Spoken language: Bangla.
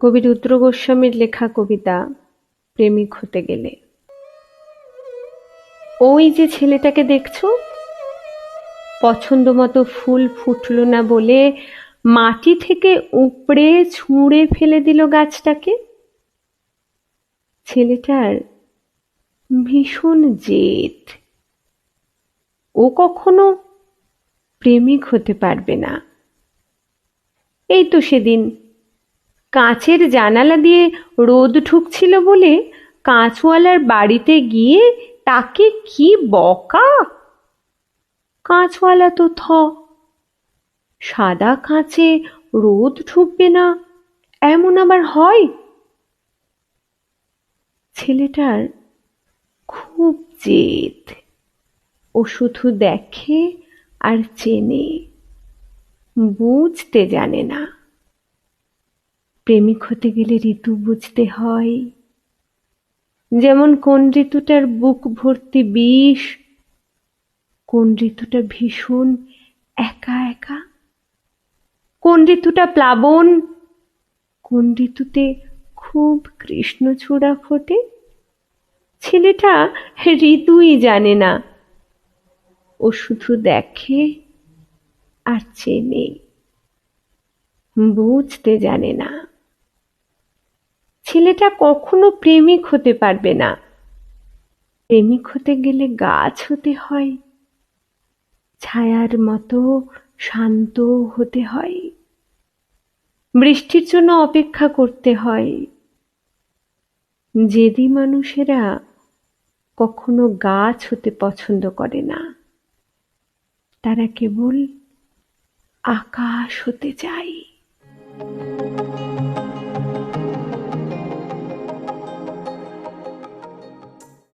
কবি রুদ্র গোস্বামীর লেখা কবিতা প্রেমিক হতে গেলে। ওই যে ছেলেটাকে দেখছ? পছন্দ মতো ফুল ফুটলো না বলে মাটি থেকে উপড়ে ছুঁড়ে ফেলে দিল গাছটাকে? ছেলেটার ভীষণ জেদ। ও কখনো প্রেমিক হতে পারবে না। এই তো সেদিন কাঁচের জানালা দিয়ে রোদ ঢুকছিল বলে কাঁচওয়ালার বাড়িতে গিয়ে তাকে কি বকা? কাঁচওয়ালা তো থ। সাদা কাঁচে রোদ ঢুকবে না, এমন আবার হয়? ছেলেটার খুব জেদ। ও শুধু দেখে আর চেনে, বুঝতে জানে না। প্রেমিক হতে গেলে ঋতু বুঝতে হয়। যেমন কোন ঋতুটার বুক ভর্তি বিষ, কোন ঋতুটা ভীষণ একা একা, কোন ঋতুটা প্লাবন, কোন ঋতুতে খুব কৃষ্ণচূড়া ফোটে, ছেলেটা ঋতুই জানে না। ও শুধু দেখে আর চেনে, বুঝতে জানে না। ছেলেটা কখনো প্রেমিক হতে পারবে না। প্রেমিক হতে গেলে গাছ হতে হয়, ছায়ার মতো শান্ত হতে হয়, বৃষ্টির জন্য অপেক্ষা করতে হয়। জেদি মানুষেরা কখনো গাছ হতে পছন্দ করে না, তারা কেবল আকাশ হতে চায়।